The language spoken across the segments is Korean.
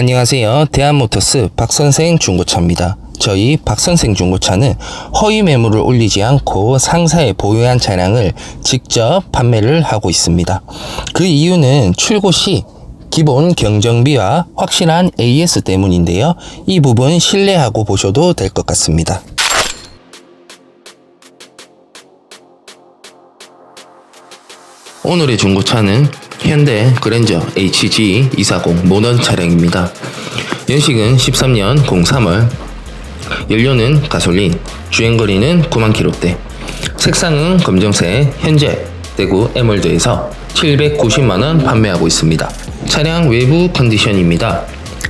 안녕하세요. 대한모터스 박선생 중고차입니다. 저희 박선생 중고차는 허위 매물을 올리지 않고 상사에 보유한 차량을 직접 판매를 하고 있습니다. 그 이유는 출고 시 기본 경정비와 확실한 AS 때문인데요. 이 부분 신뢰하고 보셔도 될 것 같습니다. 오늘의 중고차는 현대 그랜저 HG 240 모던 차량입니다. 연식은 13년 03월, 연료는 가솔린, 주행거리는 9만 킬로대, 색상은 검정색, 현재 대구 에멀드에서 790만원 판매하고 있습니다. 차량 외부 컨디션입니다.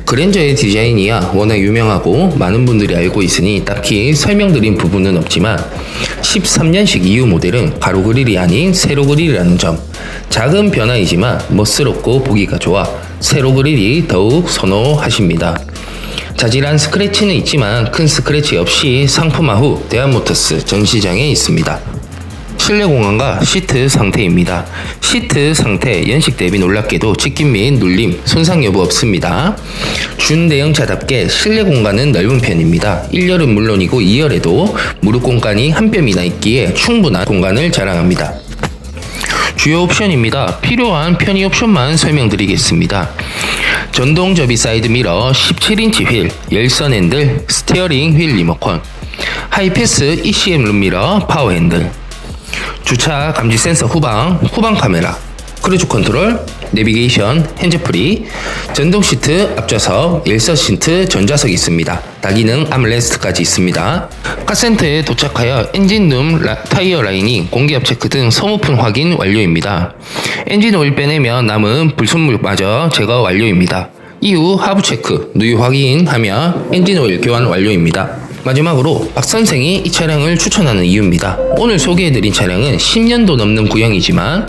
그랜저의 디자인이야 워낙 유명하고 많은 분들이 알고 있으니 딱히 설명드린 부분은 없지만 13년식 이후 모델은 가로 그릴이 아닌 세로 그릴이라는 점 작은 변화이지만 멋스럽고 보기가 좋아 세로 그릴이 더욱 선호하십니다. 자질한 스크래치는 있지만 큰 스크래치 없이 상품화 후 대한모터스 전시장에 있습니다. 실내 공간과 시트 상태입니다. 시트 상태 연식 대비 놀랍게도 찢김 및 눌림, 손상 여부 없습니다. 준대형차답게 실내 공간은 넓은 편입니다. 1열은 물론이고 2열에도 무릎 공간이 한 뼘이나 있기에 충분한 공간을 자랑합니다. 주요 옵션입니다. 필요한 편의 옵션만 설명드리겠습니다. 전동 접이 사이드 미러, 17인치 휠, 열선 핸들, 스티어링 휠 리모컨, 하이패스 ECM 룸미러, 파워 핸들, 주차 감지 센서 후방, 후방 카메라, 크루즈 컨트롤, 내비게이션, 핸즈프리, 전동 시트 앞좌석, 일서 시트 전좌석이 있습니다. 다기능 암레스트까지 있습니다. 카센터에 도착하여 엔진룸 라- 타이어 라인이 공기압 체크 등 소모품 확인 완료입니다. 엔진 오일 빼내면 남은 불순물 마저 제거 완료입니다. 이후 하부 체크, 누유 확인하며 엔진 오일 교환 완료입니다. 마지막으로 박 선생이 이 차량을 추천하는 이유입니다. 오늘 소개해드린 차량은 10년도 넘는 구형이지만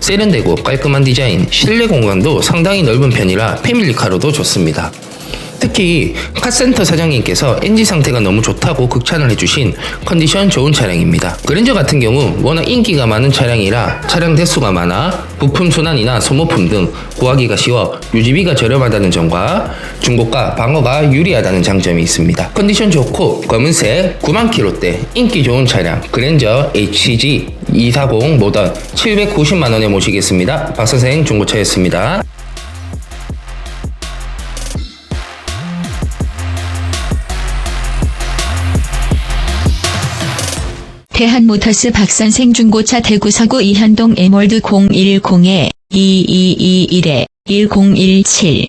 세련되고 깔끔한 디자인, 실내 공간도 상당히 넓은 편이라 패밀리카로도 좋습니다. 특히 카센터 사장님께서 엔진 상태가 너무 좋다고 극찬을 해주신 컨디션 좋은 차량입니다. 그랜저 같은 경우 워낙 인기가 많은 차량이라 차량 대수가 많아 부품 순환이나 소모품 등 구하기가 쉬워 유지비가 저렴하다는 점과 중고가 방어가 유리하다는 장점이 있습니다. 컨디션 좋고 검은색 9만 킬로대 인기 좋은 차량 그랜저 HG 240 모던 790만 원에 모시겠습니다. 박선생 중고차였습니다. 대한모터스 박선생 중고차 대구 서구 이현동 에몰드 010